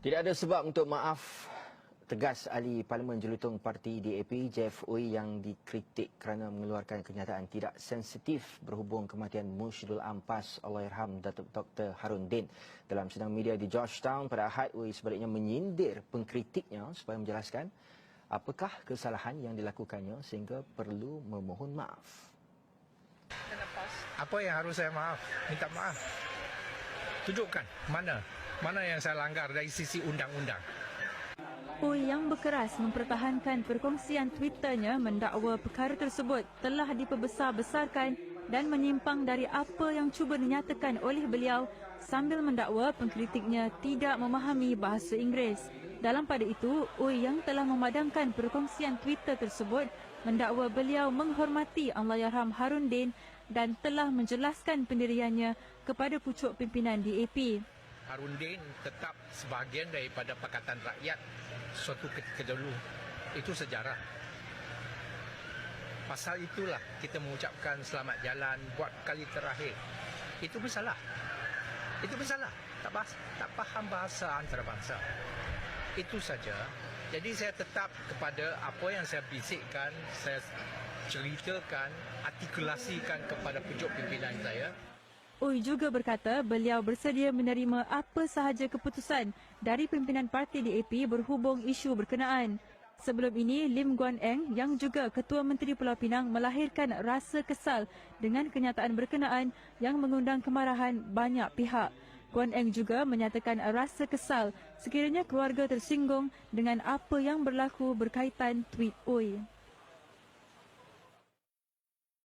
Tidak ada sebab untuk maaf tegas ahli Parlimen Jelutong Parti DAP Jeff Oi yang dikritik kerana mengeluarkan kenyataan tidak sensitif berhubung kematian Mushidul Ampas Allahyarham Datuk Dr. Harun Din. Dalam sidang media di Georgetown pada Ahad, Oi sebaliknya menyindir pengkritiknya supaya menjelaskan apakah kesalahan yang dilakukannya sehingga perlu memohon maaf. Apa yang harus saya maaf? Minta maaf. Tunjukkan mana mana yang saya langgar dari sisi undang-undang. Ui yang berkeras mempertahankan perkongsian Twitternya mendakwa perkara tersebut telah diperbesar-besarkan dan menyimpang dari apa yang cuba dinyatakan oleh beliau sambil mendakwa pengkritiknya tidak memahami bahasa Inggeris. Dalam pada itu, Ui yang telah memadamkan perkongsian Twitter tersebut mendakwa beliau menghormati Allahyarham Harun Din dan telah menjelaskan pendiriannya kepada pucuk pimpinan DAP. Harun Din tetap sebahagian daripada Pakatan Rakyat suatu ketika dulu. Itu sejarah. Pasal itulah kita mengucapkan selamat jalan buat kali terakhir. Itu bersalah. Itu bersalah. Tak, bahas, tak faham bahasa antarabangsa. Itu saja. Jadi saya tetap kepada apa yang saya bisikkan, saya ceritakan, artikulasikan kepada pucuk pimpinan saya. Ui juga berkata beliau bersedia menerima apa sahaja keputusan dari pimpinan parti DAP berhubung isu berkenaan. Sebelum ini, Lim Guan Eng yang juga Ketua Menteri Pulau Pinang melahirkan rasa kesal dengan kenyataan berkenaan yang mengundang kemarahan banyak pihak. Guan Eng juga menyatakan rasa kesal sekiranya keluarga tersinggung dengan apa yang berlaku berkaitan tweet Ui.